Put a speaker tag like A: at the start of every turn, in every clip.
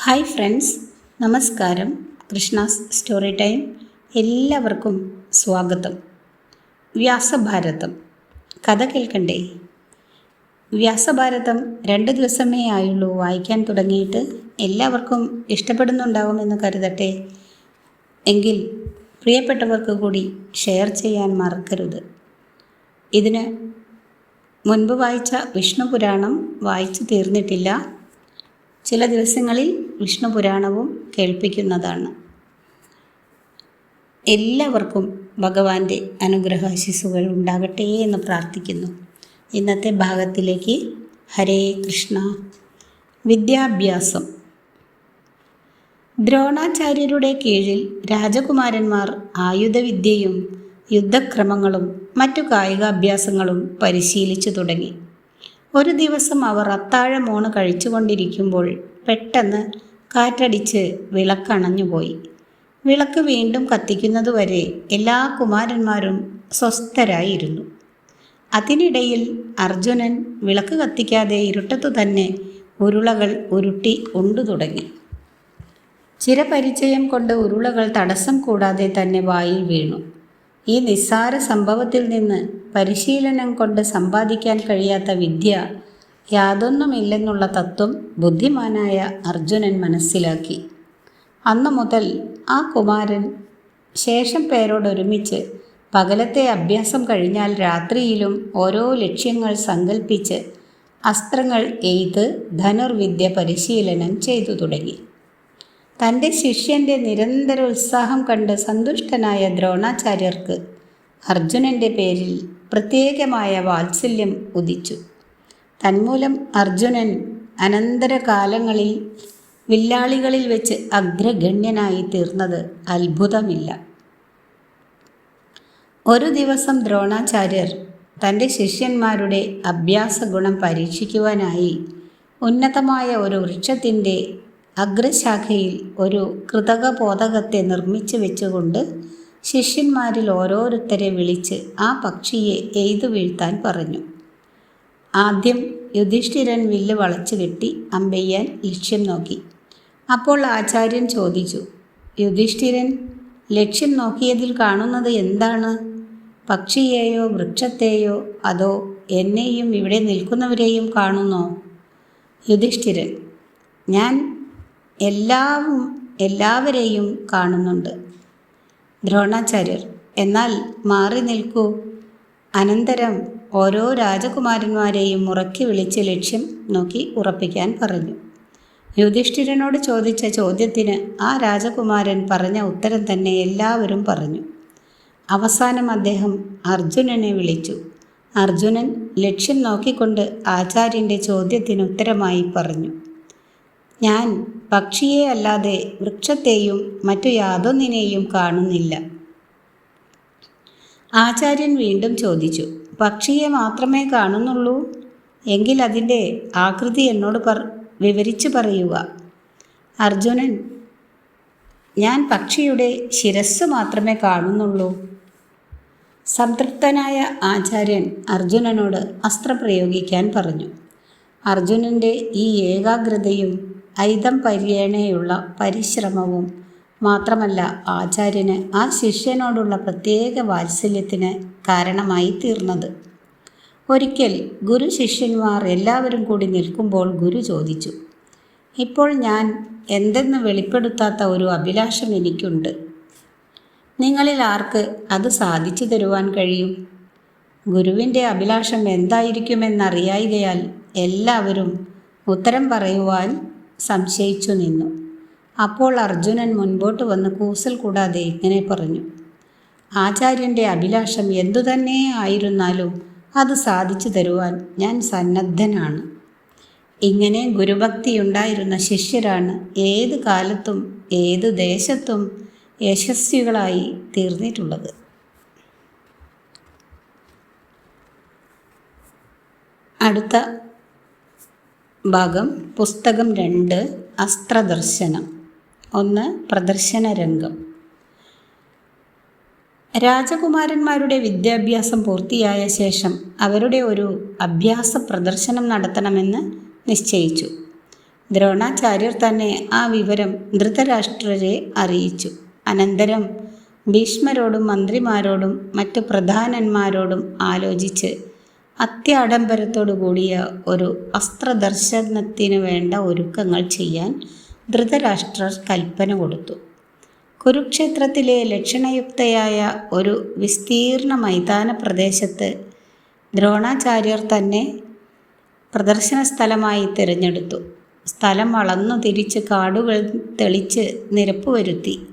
A: Hi friends നമസ്കാരം. Krishna's story time. എല്ലാവർക്കും സ്വാഗതം. വ്യാസഭാരതം. കഥ കേൾക്കണ്ടേ? വ്യാസഭാരതം രണ്ട് ദിവസമേ ആയുള്ളൂ. വായിക്കാൻ തുടങ്ങിയിട്ട് എല്ലാവർക്കും ഇഷ്ടപ്പെടുന്നുണ്ടാവുമെന്ന് കരുതട്ടെ. എങ്കിൽ പ്രിയപ്പെട്ടവർക്ക് കൂടി ഷെയർ ചെയ്യാൻ മറക്കരുത്. ഇതിന് മുൻപ് വായിച്ച വിഷ്ണു പുരാണം വായിച്ചു തീർന്നിട്ടില്ല. ചില ദിവസങ്ങളിൽ വിഷ്ണു പുരാണവും കേൾപ്പിക്കുന്നതാണ്. എല്ലാവർക്കും ഭഗവാന്റെ അനുഗ്രഹാശിസുകൾ ഉണ്ടാകട്ടെ എന്ന് പ്രാർത്ഥിക്കുന്നു. ഇന്നത്തെ ഭാഗത്തിലേക്ക് ഹരേ കൃഷ്ണ. വിദ്യാഭ്യാസം. ദ്രോണാചാര്യരുടെ കീഴിൽ രാജകുമാരന്മാർ ആയുധവിദ്യയും യുദ്ധക്രമങ്ങളും മറ്റു കായികാഭ്യാസങ്ങളും പരിശീലിച്ചു തുടങ്ങി. ഒരു ദിവസം അവർ അത്താഴം അത്താഴമൂണ് കഴിച്ചുകൊണ്ടിരിക്കുമ്പോൾ പെട്ടെന്ന് കാറ്റടിച്ച് വിളക്കണഞ്ഞുപോയി. വിളക്ക് വീണ്ടും കത്തിക്കുന്നതുവരെ എല്ലാ കുമാരന്മാരും സ്വസ്ഥരായിരുന്നു. അതിനിടയിൽ അർജുനൻ വിളക്ക് കത്തിക്കാതെ ഇരുട്ടത്തു തന്നെ ഉരുളകൾ ഉരുട്ടി ഉണ്ടു തുടങ്ങി ചിരപരിചയം കൊണ്ട് ഉരുളകൾ തടസ്സം കൂടാതെ തന്നെ വായിൽ വീണു. ഈ നിസ്സാര സംഭവത്തിൽ നിന്ന് പരിശീലനം കൊണ്ട് സമ്പാദിക്കാൻ കഴിയാത്ത വിദ്യ യാതൊന്നുമില്ലെന്നുള്ള തത്വം ബുദ്ധിമാനായ അർജുനൻ മനസ്സിലാക്കി. അന്നു മുതൽ ആ കുമാരൻ ശേഷം പേരോടൊരുമിച്ച് പകലത്തെ അഭ്യാസം കഴിഞ്ഞാൽ രാത്രിയിലും ഓരോ ലക്ഷ്യങ്ങൾ സങ്കല്പിച്ച് അസ്ത്രങ്ങൾ എയ്ത് ധനുർവിദ്യ പരിശീലനം ചെയ്തു തുടങ്ങി. തന്റെ ശിഷ്യന്റെ നിരന്തര ഉത്സാഹം കണ്ട് സന്തുഷ്ടനായ ദ്രോണാചാര്യർക്ക് അർജുനന്റെ പേരിൽ പ്രത്യേകമായ വാത്സല്യം ഉദിച്ചു. തന്മൂലം അർജുനൻ അനന്തരകാലങ്ങളിൽ വില്ലാളികളിൽ വെച്ച് അഗ്രഗണ്യനായി തീർന്നത് അത്ഭുതമില്ല. ഒരു ദിവസം ദ്രോണാചാര്യർ തന്റെ ശിഷ്യന്മാരുടെ അഭ്യാസ ഗുണം പരീക്ഷിക്കുവാനായി ഉന്നതമായ ഒരു വൃക്ഷത്തിന്റെ അഗ്രശാഖയിൽ ഒരു കൃതകബോധകത്തെ നിർമ്മിച്ചു വെച്ചുകൊണ്ട് ശിഷ്യന്മാരിൽ ഓരോരുത്തരെ വിളിച്ച് ആ പക്ഷിയെ എയ്തു വീഴ്ത്താൻ പറഞ്ഞു. ആദ്യം യുധിഷ്ഠിരൻ വില്ല് വളച്ചു കെട്ടി അമ്പയ്യാൻ ലക്ഷ്യം നോക്കി. അപ്പോൾ ആചാര്യൻ ചോദിച്ചു യുധിഷ്ഠിരൻ ലക്ഷ്യം നോക്കിയതിൽ കാണുന്നത് എന്താണ്? പക്ഷിയെയോ വൃക്ഷത്തെയോ അതോ എന്നെയും ഇവിടെ നിൽക്കുന്നവരെയും കാണുന്നോ? യുധിഷ്ഠിരൻ ഞാൻ എല്ലാവും എല്ലാവരെയും കാണുന്നുണ്ട്. ദ്രോണാചാര്യർ എന്നാൽ മാറി നിൽക്കൂ. അനന്തരം ഓരോ രാജകുമാരന്മാരെയും മുറക്കി വിളിച്ച് ലക്ഷ്യം നോക്കി ഉറപ്പിക്കാൻ പറഞ്ഞു. യുധിഷ്ഠിരനോട് ചോദിച്ച ചോദ്യത്തിന് ആ രാജകുമാരൻ പറഞ്ഞ ഉത്തരം തന്നെ എല്ലാവരും പറഞ്ഞു. അവസാനം അദ്ദേഹം അർജുനനെ വിളിച്ചു. അർജുനൻ ലക്ഷ്യം നോക്കിക്കൊണ്ട് ആചാര്യന്റെ ചോദ്യത്തിന് ഉത്തരമായി പറഞ്ഞു. ഞാൻ പക്ഷിയെ അല്ലാതെ വൃക്ഷത്തെയും മറ്റു യാതൊന്നിനെയും കാണുന്നില്ല. ആചാര്യൻ വീണ്ടും ചോദിച്ചു പക്ഷിയെ മാത്രമേ കാണുന്നുള്ളൂ? എങ്കിൽ അതിന്റെ ആകൃതി എന്നോട് പറ വിവരിച്ചു പറയുക. അർജുനൻ ഞാൻ പക്ഷിയുടെ ശിരസ് മാത്രമേ കാണുന്നുള്ളൂ. സംതൃപ്തനായ ആചാര്യൻ അർജുനനോട് അസ്ത്രം പ്രയോഗിക്കാൻ പറഞ്ഞു. അർജുനന്റെ ഈ ഏകാഗ്രതയും ഐതം പര്യേണയുള്ള പരിശ്രമവും മാത്രമല്ല ആചാര്യന് ആ ശിഷ്യനോടുള്ള പ്രത്യേക വാത്സല്യത്തിന് കാരണമായി തീർന്നത്. ഒരിക്കൽ ഗുരു ശിഷ്യന്മാർ എല്ലാവരും കൂടി നിൽക്കുമ്പോൾ ഗുരു ചോദിച്ചു ഇപ്പോൾ ഞാൻ എന്തെന്ന് വെളിപ്പെടുത്താത്ത ഒരു അഭിലാഷം എനിക്കുണ്ട്. നിങ്ങളിൽ ആർക്ക് അത് സാധിച്ചു തരുവാൻ കഴിയും? ഗുരുവിന്റെ അഭിലാഷം എന്തായിരിക്കുമെന്നറിയായികയാൽ എല്ലാവരും ഉത്തരം പറയുവാൻ സംശയിച്ചു നിന്നു. അപ്പോൾ അർജുനൻ മുൻപോട്ട് വന്ന് കൂസൽ കൂടാതെ ഇങ്ങനെ പറഞ്ഞു ആചാര്യന്റെ അഭിലാഷം എന്തുതന്നെ ആയിരുന്നാലും അത് സാധിച്ചു തരുവാൻ ഞാൻ സന്നദ്ധനാണ്. ഇങ്ങനെ ഗുരുഭക്തിയുണ്ടായിരുന്ന ശിഷ്യരാണ് ഏത് കാലത്തും ഏത് ദേശത്തും യശസ്വികളായി തീർന്നിട്ടുള്ളത്. അടുത്ത ഭാഗം പുസ്തകം രണ്ട് അസ്ത്രദർശനം. ഒന്ന് പ്രദർശന രംഗം രാജകുമാരന്മാരുടെ വിദ്യാഭ്യാസം പൂർത്തിയായ ശേഷം അവരുടെ ഒരു അഭ്യാസ പ്രദർശനം നടത്തണമെന്ന് നിശ്ചയിച്ചു. ദ്രോണാചാര്യർ തന്നെ ആ വിവരം ധൃതരാഷ്ട്രരെ അറിയിച്ചു. അനന്തരം ഭീഷ്മരോടും മന്ത്രിമാരോടും മറ്റു പ്രധാനന്മാരോടും ആലോചിച്ച് അത്യാഡംബരത്തോടു കൂടിയ ഒരു അസ്ത്രദർശനത്തിന് വേണ്ട ഒരുക്കങ്ങൾ ചെയ്യാൻ ധൃതരാഷ്ട്രർ കൽപ്പന കൊടുത്തു. കുരുക്ഷേത്രത്തിലെ ലക്ഷണയുക്തയായ ഒരു വിസ്തീർണ മൈതാന പ്രദേശത്ത് ദ്രോണാചാര്യർ തന്നെ പ്രദർശന സ്ഥലമായി തിരഞ്ഞെടുത്തു. സ്ഥലം വളർന്നു തിരിച്ച് കാടുകൾ തെളിച്ച് നിരപ്പ് വരുത്തി.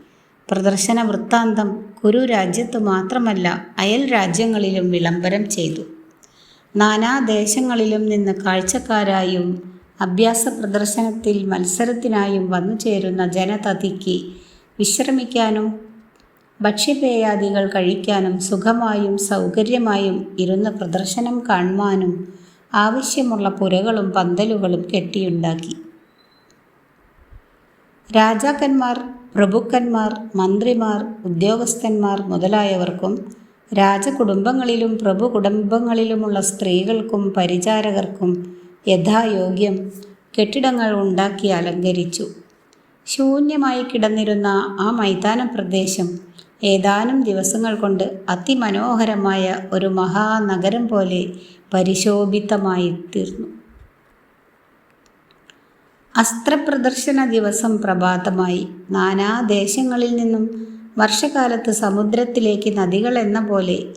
A: പ്രദർശന വൃത്താന്തം കുരു രാജ്യത്ത് മാത്രമല്ല അയൽ രാജ്യങ്ങളിലും വിളംബരം ചെയ്തു. നാനാദേശങ്ങളിലും നിന്ന് കാഴ്ചക്കാരായും അഭ്യാസ പ്രദർശനത്തിൽ മത്സരത്തിനായും വന്നു ചേരുന്ന ജനതതിക്ക് വിശ്രമിക്കാനും ഭക്ഷ്യപേയാദികൾ കഴിക്കാനും സുഖമായും സൗകര്യമായും ഇരുന്ന് പ്രദർശനം കാണുവാനും ആവശ്യമുള്ള പുരകളും പന്തലുകളും കെട്ടിയുണ്ടാക്കി. രാജാക്കന്മാർ പ്രഭുക്കന്മാർ മന്ത്രിമാർ ഉദ്യോഗസ്ഥന്മാർ മുതലായവർക്കും രാജകുടുംബങ്ങളിലും പ്രഭു കുടുംബങ്ങളിലുമുള്ള സ്ത്രീകൾക്കും പരിചാരകർക്കും യഥായോഗ്യം കെട്ടിടങ്ങൾ ഉണ്ടാക്കി അലങ്കരിച്ചു. ശൂന്യമായി കിടന്നിരുന്ന ആ മൈതാന പ്രദേശം ഏതാനും ദിവസങ്ങൾ കൊണ്ട് അതിമനോഹരമായ ഒരു മഹാനഗരം പോലെ പരിശോഭിതമായി തീർന്നു. അസ്ത്രപ്രദർശന ദിവസം പ്രഭാതമായി. നാനാദേശങ്ങളിൽ നിന്നും വർഷകാലത്ത് സമുദ്രത്തിലേക്ക് നദികൾ എന്ന പോലെ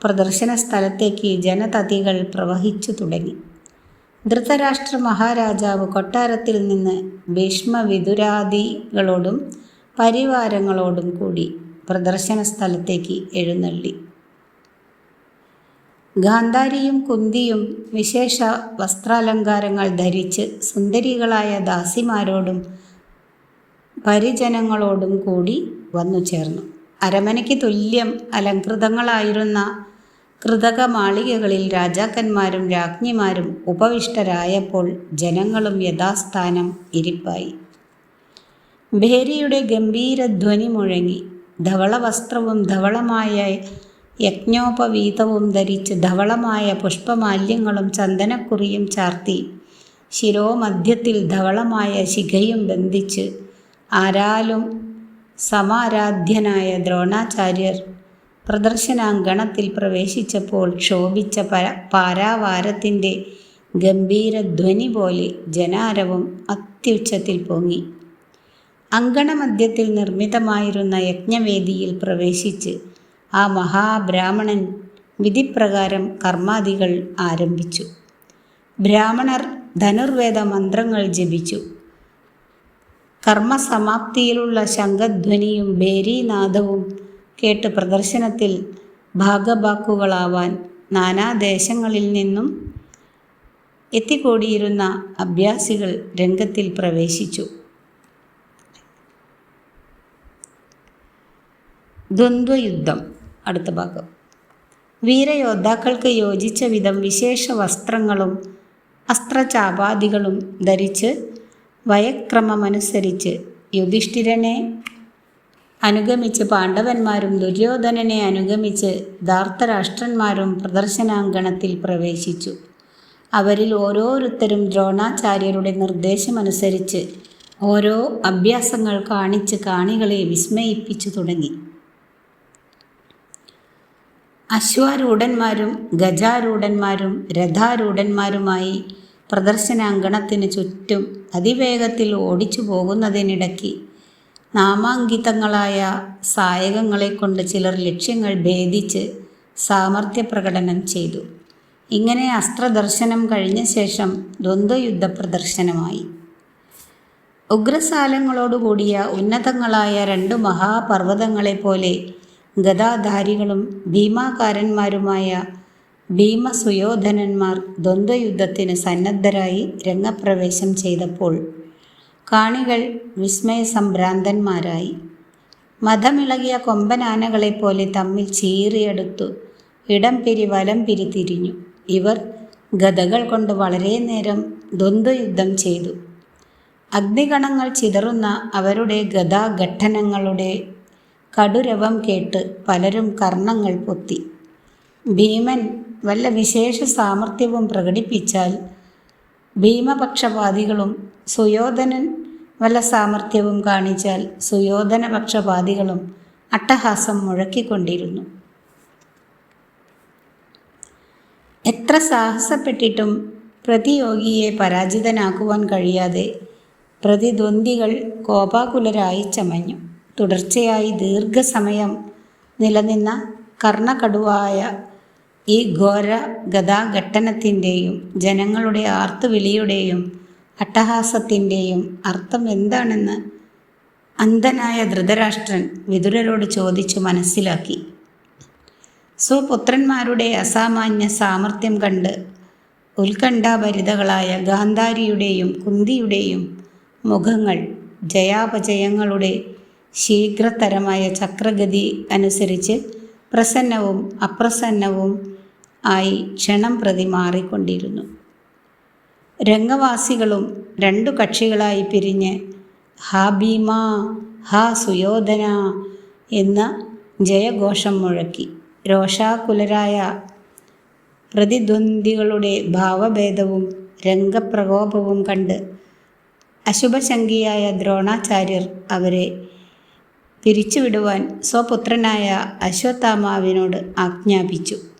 A: പ്രദർശന സ്ഥലത്തേക്ക് ജനതതികൾ പ്രവഹിച്ചു തുടങ്ങി. ധൃതരാഷ്ട്ര മഹാരാജാവ് കൊട്ടാരത്തിൽ നിന്ന് ഭീഷ്മവിതുരാദികളോടും പരിവാരങ്ങളോടും കൂടി പ്രദർശന സ്ഥലത്തേക്ക് എഴുന്നള്ളി. ഗാന്ധാരിയും കുന്തിയും വിശേഷ വസ്ത്രാലങ്കാരങ്ങൾ ധരിച്ച് സുന്ദരികളായ ദാസിമാരോടും പരിജനങ്ങളോടും കൂടി വന്നു ചേർന്നു. അരമനയ്ക്ക് തുല്യം അലങ്കൃതങ്ങളായിരുന്ന കൃതക മാളികകളിൽ രാജാക്കന്മാരും രാജ്ഞിമാരും ഉപവിഷ്ടരായപ്പോൾ ജനങ്ങളും യഥാസ്ഥാനം ഇരിപ്പായി. ഭേരിയുടെ ഗംഭീരധ്വനി മുഴങ്ങി. ധവളവസ്ത്രവും ധവളമായ യജ്ഞോപവീതവും ധരിച്ച് ധവളമായ പുഷ്പമാല്യങ്ങളും ചന്ദനക്കുറിയും ചാർത്തി ശിരോമധ്യത്തിൽ ധവളമായ ശിഖയും ബന്ധിച്ച് ആരാലും സമാരാധ്യനായ ദ്രോണാചാര്യർ പ്രദർശനാങ്കണത്തിൽ പ്രവേശിച്ചപ്പോൾ ക്ഷോഭിച്ച പര പാരാവാരത്തിന്റെ ഗംഭീരധ്വനി പോലെ ജനാരവം അത്യുച്ചത്തിൽ പൊങ്ങി. അങ്കണമധ്യത്തിൽ നിർമ്മിതമായിരുന്ന യജ്ഞവേദിയിൽ പ്രവേശിച്ച് ആ മഹാബ്രാഹ്മണൻ വിധിപ്രകാരം കർമാദികൾ ആരംഭിച്ചു. ബ്രാഹ്മണർ ധനുർവേദ മന്ത്രങ്ങൾ ജപിച്ചു. കർമ്മസമാപ്തിയിലുള്ള ശംഖധ്വനിയും ഭേരീനാദവും കേട്ട് പ്രദർശനത്തിൽ ഭാഗഭാക്കുകളാവാൻ നാനാദേശങ്ങളിൽ നിന്നും എത്തിക്കൂടിയിരുന്ന അഭ്യാസികൾ രംഗത്തിൽ പ്രവേശിച്ചു. ദ്വന്ദ്വയുദ്ധം. അടുത്ത ഭാഗം. വീരയോദ്ധാക്കൾക്ക് യോജിച്ച വിധം വിശേഷ വസ്ത്രങ്ങളും അസ്ത്രചാപാദികളും ധരിച്ച് വയക്രമമനുസരിച്ച് യുധിഷ്ഠിരനെ അനുഗമിച്ച് പാണ്ഡവന്മാരും ദുര്യോധനനെ അനുഗമിച്ച് ധാർത്തരാഷ്ട്രന്മാരും പ്രദർശനാങ്കണത്തിൽ പ്രവേശിച്ചു. അവരിൽ ഓരോരുത്തരും ദ്രോണാചാര്യരുടെ നിർദ്ദേശമനുസരിച്ച് ഓരോ അഭ്യാസങ്ങൾ കാണിച്ച് കാണികളെ വിസ്മയിപ്പിച്ചു തുടങ്ങി. അശ്വാരൂഢന്മാരും ഗജാരൂഢന്മാരും രഥാരൂഢന്മാരുമായി പ്രദർശനാങ്കണത്തിന് ചുറ്റും അതിവേഗത്തിൽ ഓടിച്ചു പോകുന്നതിനിടയ്ക്ക് നാമാങ്കിതങ്ങളായ സായകങ്ങളെക്കൊണ്ട് ചിലർ ലക്ഷ്യങ്ങൾ ഭേദിച്ച് സാമർഥ്യ പ്രകടനം ചെയ്തു. ഇങ്ങനെ അസ്ത്രദർശനം കഴിഞ്ഞ ശേഷം ദ്വന്ദ്വയുദ്ധ പ്രദർശനമായി. ഉഗ്രസാലങ്ങളോടുകൂടിയ ഉന്നതങ്ങളായ രണ്ടു മഹാപർവതങ്ങളെപ്പോലെ ഗതാധാരികളും ഭീമാകാരന്മാരുമായ ഭീമസുയോധനന്മാർ ദ്വന്ദ്വയുദ്ധത്തിന് സന്നദ്ധരായി രംഗപ്രവേശം ചെയ്തപ്പോൾ കാണികൾ വിസ്മയസംഭ്രാന്തന്മാരായി. മതമിളകിയ കൊമ്പനാനകളെപ്പോലെ തമ്മിൽ ചീറിയെടുത്തു ഇടം പിരി വലം പിരി തിരിഞ്ഞു. ഇവർ ഗതകൾ കൊണ്ട് വളരെ നേരം ദ്വന്ദ്വയുദ്ധം ചെയ്തു. അഗ്നിഗണങ്ങൾ ചിതറുന്ന അവരുടെ ഗതാഘട്ടനങ്ങളുടെ കടുരവം കേട്ട് പലരും കർണങ്ങൾ പൊത്തി. ഭീമൻ വല്ല വിശേഷ സാമർഥ്യവും പ്രകടിപ്പിച്ചാൽ ഭീമപക്ഷപാതികളും സുയോധനൻ വല്ല സാമർഥ്യവും കാണിച്ചാൽ സുയോധനപക്ഷപാതികളും അട്ടഹാസം മുഴക്കിക്കൊണ്ടിരുന്നു. എത്ര സാഹസപ്പെട്ടിട്ടും പ്രതിയോഗിയെ പരാജിതനാക്കുവാൻ കഴിയാതെ പ്രതിദ്വന്ദ്വികൾ കോപാകുലരായി ചമഞ്ഞു. തുടർച്ചയായി ദീർഘസമയം നിലനിന്ന കർണകടുവായ ഈ ഘോര ഗതാഘട്ടനത്തിന്റെയും ജനങ്ങളുടെ ആർത്തുവിളിയുടെയും അട്ടഹാസത്തിന്റെയും അർത്ഥം എന്താണെന്ന് അന്ധനായ ധൃതരാഷ്ട്രൻ വിതുരരോട് ചോദിച്ചു മനസ്സിലാക്കി. സ്വപുത്രന്മാരുടെ അസാമാന്യ സാമർഥ്യം കണ്ട് ഉത്കണ്ഠാഭരിതകളായ ഗാന്ധാരിയുടെയും കുന്തിയുടെയും മുഖങ്ങൾ ജയാപജയങ്ങളുടെ ശീഘ്രതരമായ ചക്രഗതി അനുസരിച്ച് പ്രസന്നവും അപ്രസന്നവും ആയി ക്ഷണം പ്രതി മാറിക്കൊണ്ടിരുന്നു. രംഗവാസികളും രണ്ടു കക്ഷികളായി പിരിഞ്ഞ് ഹാ ഭീമ ഹാ സുയോധന എന്ന ജയഘോഷം മുഴക്കി. രോഷാകുലരായ പ്രതിദ്വന്ദ്വികളുടെ ഭാവഭേദവും രംഗപ്രകോപവും കണ്ട് അശുഭശങ്കിയായ ദ്രോണാചാര്യർ അവരെ പിരിച്ചുവിടുവാൻ സ്വപുത്രനായ അശ്വത്ഥാമാവിനോട് ആജ്ഞാപിച്ചു.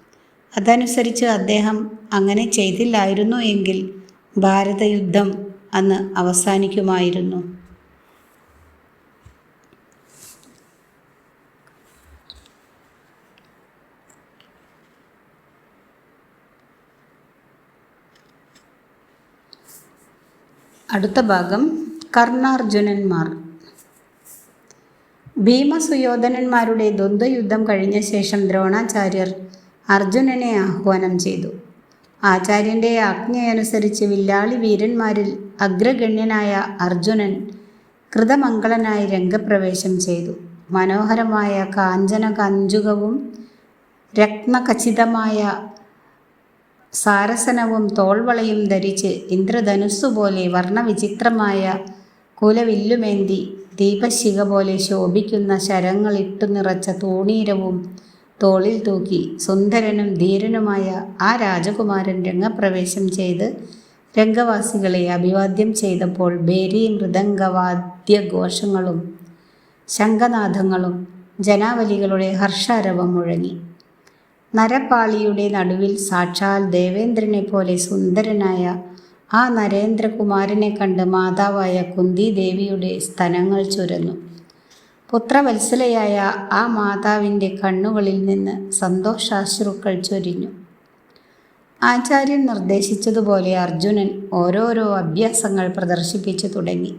A: അതനുസരിച്ച് അദ്ദേഹം അങ്ങനെ ചെയ്തില്ലായിരുന്നു എങ്കിൽ ഭാരതയുദ്ധം അന്ന് അവസാനിക്കുമായിരുന്നു. അടുത്ത ഭാഗം കർണാർജുനന്മാർ. ഭീമസുയോധനന്മാരുടെ ദ്വന്ദ്വയുദ്ധം കഴിഞ്ഞ ശേഷം ദ്രോണാചാര്യർ അർജുനനെ ആഹ്വാനം ചെയ്തു. ആചാര്യന്റെ ആജ്ഞയനുസരിച്ച് വില്ലാളി വീരന്മാരിൽ അഗ്രഗണ്യനായ അർജുനൻ കൃതമംഗളനായി രംഗപ്രവേശം ചെയ്തു. മനോഹരമായ കാഞ്ചന കഞ്ചുകവും രത്നഖചിതമായ സാരസനവും തോൾവളയും ധരിച്ച് ഇന്ദ്രധനുസ്സുപോലെ വർണവിചിത്രമായ കുലവില്ലുമേന്തി ദീപശിഖ പോലെ ശോഭിക്കുന്ന ശരങ്ങളിട്ടു നിറച്ച തൂണീരവും തോളിൽ തൂക്കി സുന്ദരനും ധീരനുമായ ആ രാജകുമാരൻ രംഗപ്രവേശം ചെയ്ത് രംഗവാസികളെ അഭിവാദ്യം ചെയ്തപ്പോൾ ബേരി മൃദംഗവാദ്യഘോഷങ്ങളും ശംഖനാഥങ്ങളും ജനാവലികളുടെ ഹർഷാരവം മുഴങ്ങി. നരപാളിയുടെ നടുവിൽ സാക്ഷാൽ ദേവേന്ദ്രനെ പോലെ സുന്ദരനായ ആ നരേന്ദ്രകുമാരനെ കണ്ട് മാതാവായ കുന്തി ദേവിയുടെ സ്തനങ്ങൾ ചുരന്നു. പുത്രവത്സലയായ ആ മാതാവിന്റെ കണ്ണുകളിൽ നിന്ന് സന്തോഷാശ്രുക്കൾ ചൊരിഞ്ഞു. ആചാര്യൻ നിർദ്ദേശിച്ചതുപോലെ അർജുനൻ ഓരോരോ അഭ്യാസങ്ങൾ പ്രദർശിപ്പിച്ചു തുടങ്ങി.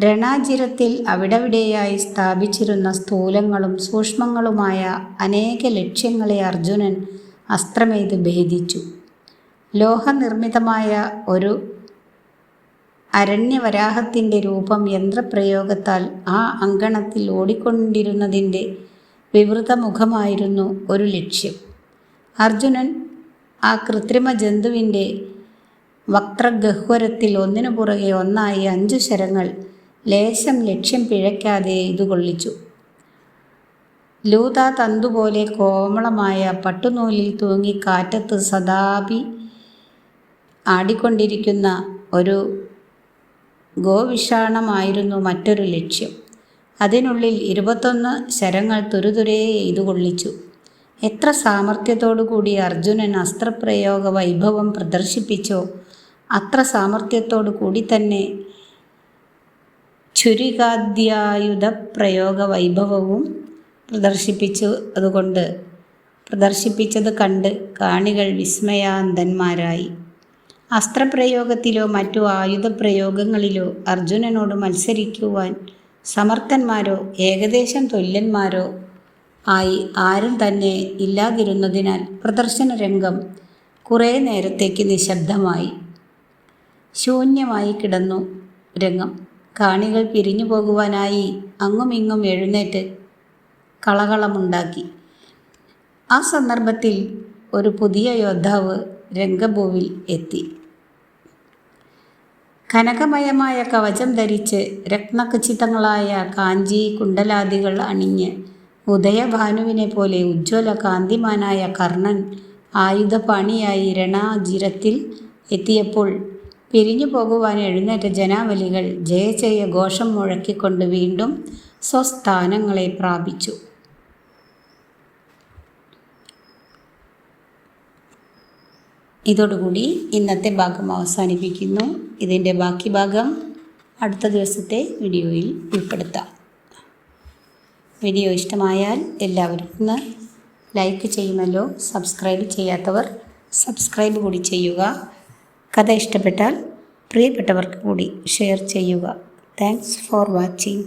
A: രണാചിരത്തിൽ അവിടവിടെയായി സ്ഥാപിച്ചിരുന്ന സ്ഥൂലങ്ങളും സൂക്ഷ്മങ്ങളുമായ അനേക ലക്ഷ്യങ്ങളെ അർജുനൻ അസ്ത്രമേത് ഭേദിച്ചു. ലോഹനിർമ്മിതമായ ഒരു അരണ്യവരാഹത്തിന്റെ രൂപം യന്ത്രപ്രയോഗത്താൽ ആ അങ്കണത്തിൽ ഓടിക്കൊണ്ടിരുന്നതിന്റെ വിവൃതമുഖമായിരുന്നു ഒരു ലക്ഷ്യം. അർജുനൻ ആ കൃത്രിമ ജന്തുവിന്റെ വക്രഗഹ്വരത്തിൽ ഒന്നിനു പുറകെ ഒന്നായി അഞ്ചു ശരങ്ങൾ ലേശം ലക്ഷ്യം പിഴയ്ക്കാതെ ഇത് കൊള്ളിച്ചു. ലൂത തന്തുപോലെ കോമളമായ പട്ടുനൂലിൽ തൂങ്ങി കാറ്റത്ത് സദാപി ആടിക്കൊണ്ടിരിക്കുന്ന ഒരു ഗോവിഷാണമായിരുന്നു മറ്റൊരു ലക്ഷ്യം. അതിനുള്ളിൽ ഇരുപത്തൊന്ന് ശരങ്ങൾ തുരുതുരേ എയ്തു കൊള്ളിച്ചു എത്ര സാമർഥ്യത്തോടു കൂടി അർജുനൻ അസ്ത്രപ്രയോഗ വൈഭവം പ്രദർശിപ്പിച്ചോ അത്ര സാമർഥ്യത്തോടു കൂടി തന്നെ ചുരികാദ്യായുധ പ്രയോഗ വൈഭവവും പ്രദർശിപ്പിച്ചു അതുകൊണ്ട് പ്രദർശിപ്പിച്ചത് കണ്ട് കാണികൾ വിസ്മയാന്തന്മാരായി. അസ്ത്രപ്രയോഗത്തിലോ മറ്റു ആയുധപ്രയോഗങ്ങളിലോ അർജുനനോട് മത്സരിക്കുവാൻ സമർത്ഥന്മാരോ ഏകദേശം തുല്യന്മാരോ ആയി ആരും തന്നെ ഇല്ലാതിരുന്നതിനാൽ പ്രദർശന രംഗം കുറേ നേരത്തേക്ക് നിശബ്ദമായി. ശൂന്യമായി കിടന്നു രംഗം. കാണികൾ പിരിഞ്ഞു പോകുവാനായി അങ്ങുമിങ്ങും എഴുന്നേറ്റ് കളകളമുണ്ടാക്കി. ആ സന്ദർഭത്തിൽ ഒരു പുതിയ യോദ്ധാവ് രംഗഭൂവിൽ എത്തി. കനകമയമായ കവചം ധരിച്ച് രത്നഖചിതങ്ങളായ കാഞ്ചി കുണ്ടലാദികൾ അണിഞ്ഞ് ഉദയഭാനുവിനെ പോലെ ഉജ്ജ്വല കാന്തിമാനായ കർണൻ ആയുധപാണിയായി രണാജിരത്തിൽ എത്തിയപ്പോൾ പിരിഞ്ഞു പോകുവാൻ എഴുന്നേറ്റ ജനാവലികൾ ജയ ജയ ഘോഷം മുഴക്കിക്കൊണ്ട് വീണ്ടും സ്വസ്ഥാനങ്ങളെ പ്രാപിച്ചു. ഇതോടുകൂടി ഇന്നത്തെ ഭാഗം അവസാനിപ്പിക്കുന്നു. ഇതിന്റെ ബാക്കി ഭാഗം അടുത്ത ദിവസത്തെ വീഡിയോയിൽ ഉൾപ്പെടുത്താം. വീഡിയോ ഇഷ്ടമായാൽ എല്ലാവരും ഒന്ന് ലൈക്ക് ചെയ്യുമല്ലോ. സബ്സ്ക്രൈബ് ചെയ്യാത്തവർ സബ്സ്ക്രൈബ് കൂടി ചെയ്യുക. കഥ ഇഷ്ടപ്പെട്ടാൽ പ്രിയപ്പെട്ടവർക്ക് കൂടി ഷെയർ ചെയ്യുക. Thanks for watching.